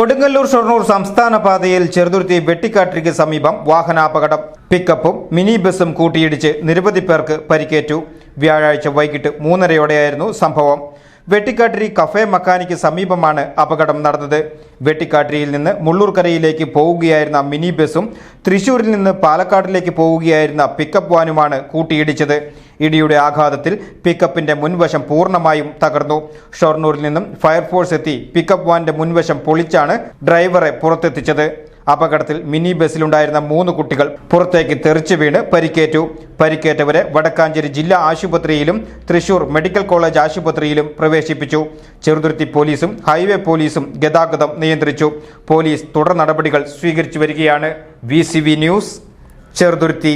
Kodungallur Shoranur സംസ്ഥാന പാതയിൽ ചെറുതുരുത്തി വെട്ടിക്കാട്ടിക്ക് സമീപം വാഹനാപകടം. പിക്കപ്പും മിനി ബസും കൂട്ടിയിടിച്ച് നിരവധി പേർക്ക് പരിക്കേറ്റു. വ്യാഴാഴ്ച വൈകിട്ട് മൂന്നരയോടെയായിരുന്നു സംഭവം. വെട്ടിക്കാട്ടിരി കഫേ മക്കാനിക്ക് സമീപമാണ് അപകടം നടന്നത്. വെട്ടിക്കാട്ടിരിയിൽ നിന്ന് മുള്ളൂർക്കരയിലേക്ക് പോവുകയായിരുന്ന മിനി ബസും തൃശൂരിൽ നിന്ന് പാലക്കാട്ടിലേക്ക് പോവുകയായിരുന്ന പിക്കപ്പ് വാനുമാണ് കൂട്ടിയിടിച്ചത്. ഇടിയുടെ ആഘാതത്തിൽ പിക്കപ്പിന്റെ മുൻവശം പൂർണമായും തകർന്നു. ഷൊർണൂരിൽ നിന്നും ഫയർഫോഴ്സ് എത്തി പിക്കപ്പ് വാന്റെ മുൻവശം പൊളിച്ചാണ് ഡ്രൈവറെ പുറത്തെത്തിച്ചത്. അപകടത്തിൽ മിനി ബസ്സിലുണ്ടായിരുന്ന മൂന്ന് കുട്ടികൾ പുറത്തേക്ക് തെറിച്ചു വീണ് പരിക്കേറ്റു. പരിക്കേറ്റവരെ വടക്കാഞ്ചേരി ജില്ലാ ആശുപത്രിയിലും തൃശൂർ മെഡിക്കൽ കോളേജ് ആശുപത്രിയിലും പ്രവേശിപ്പിച്ചു. ചെറുതുരുത്തി പോലീസും ഹൈവേ പോലീസും ഗതാഗതം നിയന്ത്രിച്ചു. പോലീസ് തുടർ നടപടികൾ സ്വീകരിച്ചു വരികയാണ്. V news Cheruthuruthy.